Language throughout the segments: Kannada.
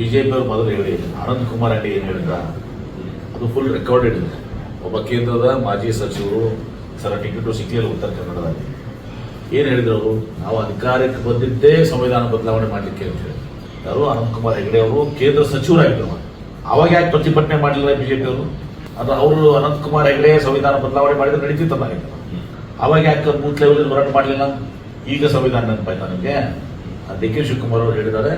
ಬಿಜೆಪಿ ಅವರು ಮೊದಲು ಹೇಳಿ ಆನಂದ್ ಕುಮಾರ್ ರೆಡ್ಡಿ ಏನು ಹೇಳಿದ್ರ? ಅದು ಫುಲ್ ರೆಕಾರ್ಡೆಡ್ ಇದೆ ಒಬ್ಬ ಕೇಂದ್ರದ ಮಾಜಿ ಸಚಿವರು, ಸರ, ಟಿಕೆಟು ಸಿಕ್ಕಿಲ್ಲ, ಉತ್ತರ ಕನ್ನಡದಲ್ಲಿ ಏನು ಹೇಳಿದ್ರು ಅವರು? ನಾವು ಅಧಿಕಾರಕ್ಕೆ ಬಂದಿದ್ದೇ ಸಂವಿಧಾನ ಬದಲಾವಣೆ ಮಾಡಲಿಕ್ಕೆ ಅಂತ ಹೇಳಿ ಯಾರು ಅನಂತ್ ಕುಮಾರ್ ಹೆಗಡೆ ಅವರು ಕೇಂದ್ರ ಸಚಿವರಾಗಿದ್ದರು ಅವಾಗ ಯಾಕೆ ಪ್ರತಿಭಟನೆ ಮಾಡಲಿಲ್ಲ ಬಿಜೆಪಿ ಅವರು? ಅದು ಅವರು ಅನಂತ್ ಕುಮಾರ್ ಹೆಗಡೆ ಸಂವಿಧಾನ ಬದಲಾವಣೆ ಮಾಡಿದ್ರೆ ನಡೀತಿತ್ತಲ್ಲ ಅವಾಗ ಯಾಕೆ ಬೂತ್ ಲೆವೆಲ್ ಹೋರಾಟ ಮಾಡಲಿಲ್ಲ? ಈಗ ಸಂವಿಧಾನ ನೆನಪಾಯ್ತಾ ನನಗೆ ಡಿ ಕೆ ಶಿವಕುಮಾರ್ ಅವರು ಹೇಳಿದ್ದಾರೆ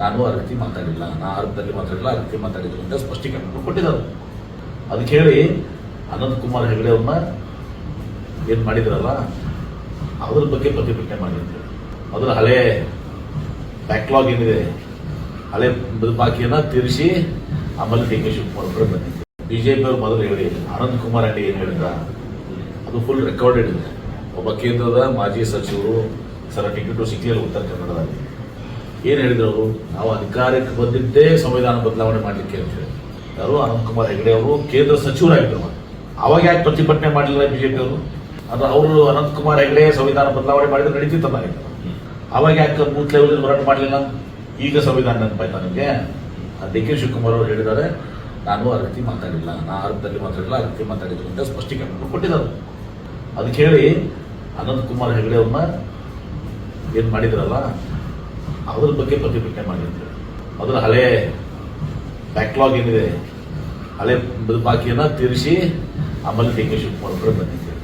ನಾನು ಆ ರೀತಿ ಮಾತಾಡಿಲ್ಲ, ನಾ ಅರ್ಥದಲ್ಲಿ ಮಾತಾಡಿಲ್ಲ, ಆ ರೀತಿ ಮಾತಾಡಿದ್ರು ಅಂತ ಸ್ಪಷ್ಟೀಕರಣ ಕೊಟ್ಟಿದ್ದಾರೆ. ಅದಕ್ಕೆ ಹೇಳಿ ಅನಂತ್ ಕುಮಾರ್ ಹೆಗಡೆ ಅವ್ರನ್ನ ಏನು ಮಾಡಿದ್ರಲ್ಲ, ಅದ್ರ ಬಗ್ಗೆ ಪ್ರತಿಭಟನೆ ಮಾಡಿದ್ರು ಅದರ ಹಳೆ ಬ್ಯಾಕ್ಲಾಗ್ ಏನಿದೆ, ಹಳೆ ಬಾಕಿಯನ್ನ ತೀರಿಸಿ ಆಮೇಲೆ ಡಿ ಕೆ ಶಿವಕುಮಾರ್ ಅವರು ಬಿ ಬಿಜೆಪಿ ಅವರು ಮೊದಲು ಹೇಳಿ, ಅನಂತ್ ಕುಮಾರ್ ಅಂಡಿ ಏನು ಹೇಳಿದ್ರ, ಅದು ಫುಲ್ ರೆಕಾರ್ಡೆಡ್ ಇದೆ. ಒಬ್ಬ ಕೇಂದ್ರದ ಮಾಜಿ ಸಚಿವರು, ಸರ ಟಿಕೆಟು ಸಿಕ್ಕಿಲ್ಲ ಉತ್ತರ ಕನ್ನಡದಲ್ಲಿ. ಏನು ಹೇಳಿದ್ರು ನಾವು ಅಧಿಕಾರಕ್ಕೆ ಬಂದಿದ್ದೇ ಸಂವಿಧಾನ ಬದಲಾವಣೆ ಮಾಡಲಿಕ್ಕೆ ಅಂತ ಹೇಳಿ ಯಾರು ಅನಂತ್ ಕುಮಾರ್ ಹೆಗಡೆ ಅವರು ಕೇಂದ್ರ ಸಚಿವರಾಗಿದ್ದರು ಅವಾಗ ಯಾಕೆ ಪ್ರತಿಭಟನೆ ಮಾಡಲಿಲ್ಲ ಬಿಜೆಪಿ ಅವರು? ಅದು ಅವರು ಅನಂತ್ ಕುಮಾರ್ ಹೆಗಡೆ ಸಂವಿಧಾನ ಬದಲಾವಣೆ ಮಾಡಿದ್ರೆ ನಡೀತಿತ್ತಲ್ಲ ಅವಾಗ ಯಾಕೆ ಬೂತ್ ಲೆವೆಲ್ ಹೋರಾಟ ಮಾಡಲಿಲ್ಲ? ಈಗ ಸಂವಿಧಾನ ನೆನಪಾಯ್ತಾ ನನಗೆ ಡಿ ಕೆ ಶಿವಕುಮಾರ್ ಅವರು ಹೇಳಿದ್ದಾರೆ, ನಾನು ಆ ರೀತಿ ಮಾತಾಡಿಲ್ಲ, ನಾ ಅರ್ಥದಲ್ಲಿ ಮಾತಾಡಿಲ್ಲ ಆ ರೀತಿ ಮಾತಾಡಿದ್ರು ಅಂತ ಸ್ಪಷ್ಟೀಕರಣ ಕೊಟ್ಟಿದ್ದಾರೆ. ಅದಕ್ಕೆ ಹೇಳಿ ಅನಂತ್ ಕುಮಾರ್ ಹೆಗಡೆ ಅವ್ರನ್ನ ಏನು ಮಾಡಿದ್ರಲ್ಲ? ಅದ್ರ ಬಗ್ಗೆ ಪ್ರತಿಭಟನೆ ಮಾಡಿದ್ರು. ಅದರ ಹಳೆ ಬ್ಯಾಕ್ಲಾಗ್ ಏನಿದೆ, ಹಳೆ ಬಾಕಿಯನ್ನ ತೀರಿಸಿ ಆಮೇಲೆ ಡಿ ಕೆ ಶಿವಕುಮಾರ್ ಬಂದಿದ್ರು.